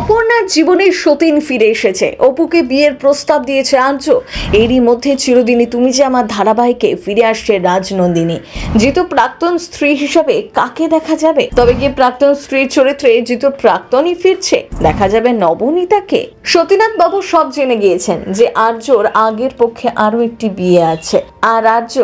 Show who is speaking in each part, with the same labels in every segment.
Speaker 1: অপর্ণার জীবনে সতীন ফিরে এসেছে। অপুকে বিয়ের প্রস্তাব দিয়েছে আর্য। এরই মধ্যে চিরদিনই তুমি যে আমার ধারাবাহিকে ফিরে আসছে রাজনন্দিনী। জিতু প্রাক্তন স্ত্রী হিসাবে কাকে দেখা যাবে? তবে কি প্রাক্তন স্ত্রীর চরিত্রে জিতু প্রাক্তনই ফিরছে। দেখা যাবে নবনীতাকে। সতীনাথ বাবু সব জেনে গিয়েছেন যে আর্যর আগের পক্ষে আরও একটি বিয়ে আছে। আর আর্য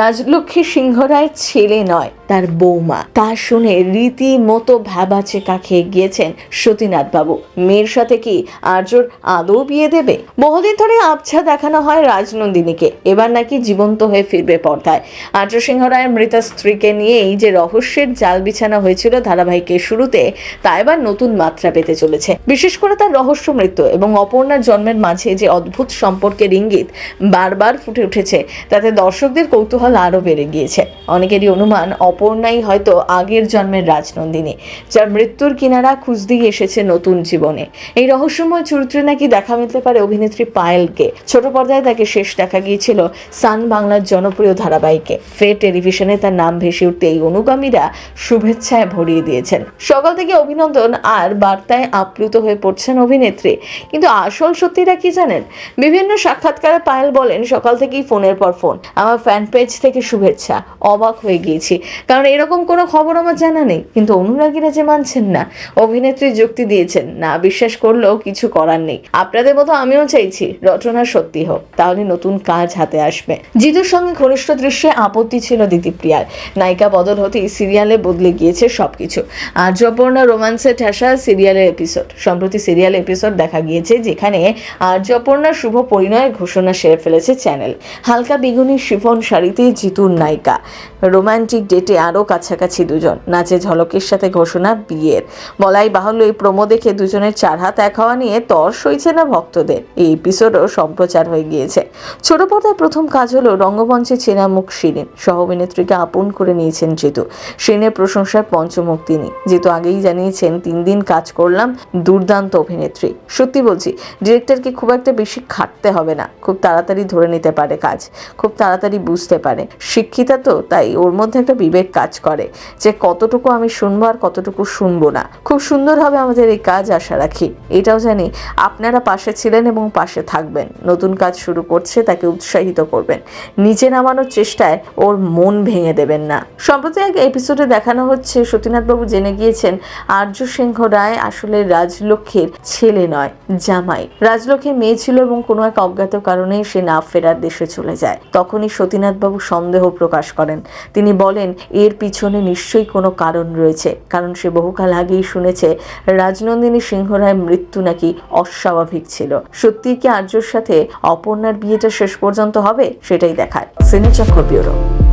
Speaker 1: রাজলক্ষ্মী সিংহ রায়ের ছেলে নয়। তার বৌমা। তা শুনে রীতিমতো ভ্যাবাচে কাকে গিয়েছেন সতীনাথ বাবু মেয়ের সাথে কি আর্যর আদৌ বিয়ে দেবে? বহুদিন ধরে আবছা দেখানো হয় রাজনন্দিনীকে। এবার নাকি জীবন্ত হয়ে ফিরবে পর্দায়। আর্য সিংহ রায়ের মৃতা স্ত্রীকে নিয়েই যে রহস্যের জাল বিছানা হয়েছিল ধারাবাহিকের শুরুতে, তা এবার নতুন মাত্রা পেতে চলেছে। বিশেষ করে তার রহস্য মৃত্যু এবং অপর্ণার জন্মের মাঝে যে অদ্ভুত সম্পর্কের ইঙ্গিত বারবার ফুটে উঠেছে, তাতে দর্শকদের কৌতূহল আরও বেড়ে গিয়েছে। অনেকেরই অনুমান অপর্ণাই হয়তো আগের জন্মের রাজনন্দিনী, যার মৃত্যুর কিনারা খুঁজতেই এসেছে নতুন জীবনে। এই রহস্যময় চরিত্রে নাকি দেখা মিলতে পারে অভিনেত্রী পায়েলকে। ছোট পর্দায় তাকে শেষ দেখা গিয়েছিল সান বাংলার জনপ্রিয় ধারাবাহিকে। ফের টেলিভিশনে তার নাম ভেসে উঠতে এই অনুগামীরা শুভেচ্ছায় ভরিয়ে দিয়েছেন। সকাল থেকে অভিনন্দন আর বার্তায় আপ্লুত হয়ে পড়ছেন অভিনেত্রী। কিন্তু আসল সত্যিটা কি জানেন? বিভিন্ন সাক্ষাৎকারে পায়েল বলেন, সকাল থেকেই ফোনের পর ফোন। আমার ফ্যান পেজ থেকে শুভেচ্ছা। অবাক হয়ে গিয়েছি। কারণ এরকম কোনো খবর আমার জানা নেই। কিন্তু অনুরাগীরা যে মানছেন না, অভিনেত্রী যুক্তি দিয়েছেন, না বিশ্বাস করলেও কিছু করার নেই। আপনাদের মতো আমিও চাইছি রচনা সত্যি হোক, তাহলে নতুন কাজ হাতে আসবে। জিতুর সঙ্গে ঘনিষ্ঠ দৃশ্যে আপত্তি ছিল দিতিপ্রিয়ার। নায়িকা বদল হতেই সিরিয়ালে বদলে গিয়েছে সবকিছু। আর্যপর্ণা রোমান্সে ঠেসা সিরিয়ালের এপিসোড। সম্প্রতি সিরিয়াল এপিসোড দেখা গিয়েছে, যেখানে আর্যপর্ণার শুভ পরিণয়ের ঘোষণা সেরে ফেলেছে চ্যানেল। হালকা বেগুনি শিফন শাড়িতে জিতুর নায়িকা। রোমান্টিক ডেটে আরও কাছাকাছি দুজন। নাচে ঝলকের সাথে ঘোষণা বিয়ের। বলাই বাহুল্য এই প্রমো দেখে দুজনের চার হাত এক হওয়া নিয়ে তর সইছে না ভক্তদের। এই এপিসোডও সম্প্রচার হয়ে গিয়েছে। ছোট পর্দায় প্রথম কাজ হলো রঙ্গমঞ্চে চেনা মুখ শিরিন। সহ অভিনেত্রীকে আপন করে নিয়েছেন জিতু। শিরিনের প্রশংসার পঞ্চমুখ তিনি। জিতু আগেই জানিয়েছেন, তিন দিন কাজ করলাম, দুর্দান্ত অভিনেত্রী। সত্যি বলছি, ডিরেক্টরকে খুব একটা বেশি খাটতে হবে না। খুব তাড়াতাড়ি ধরে নিতে পারে কাজ। খুব তাড়াতাড়ি বুঝতে পারে। শিক্ষিতা তো, তাই ওর মধ্যে একটা বিবেক কাজ করে, যে কতটুকু আমি শুনব আর কতটুকু শুনব না। খুব সুন্দর আমাদের এই কাজ, আশা রাখি। এটাও জানি আপনারা পাশে ছিলেন এবং পাশে থাকবেন। নতুন কাজ শুরু করছে, তাকে উৎসাহিত করবেন। নিচে নামানোর চেষ্টায় ওর মন ভেঙে দেবেন না। সম্প্রতি এক এপিসোডে দেখানো হচ্ছে, সতীনাথবাবু জেনে গিয়েছেন, আর্য সিংহ রায় আসলে রাজলক্ষ্মীর ছেলে নয়, জামাই। রাজলক্ষ্মীর মেয়ে ছিল এবং কোনো এক অজ্ঞাত কারণে সে না ফেরার দেশে চলে যায়। তখনই সতীনাথবাবু সন্দেহ প্রকাশ করেন। তিনি বলেন এর পিছনে নিশ্চয়ই কোনো কারণ রয়েছে। কারণ সে বহুকাল আগেই শুনেছে, রাজনন্দিনী সিংহ রায়ের মৃত্যু নাকি অস্বাভাবিক ছিল। সত্যি কি আর্যর সাথে অপর্ণার বিয়েটা শেষ পর্যন্ত হবে? সেটাই দেখায়। সিনেচক্র ব্যুরো।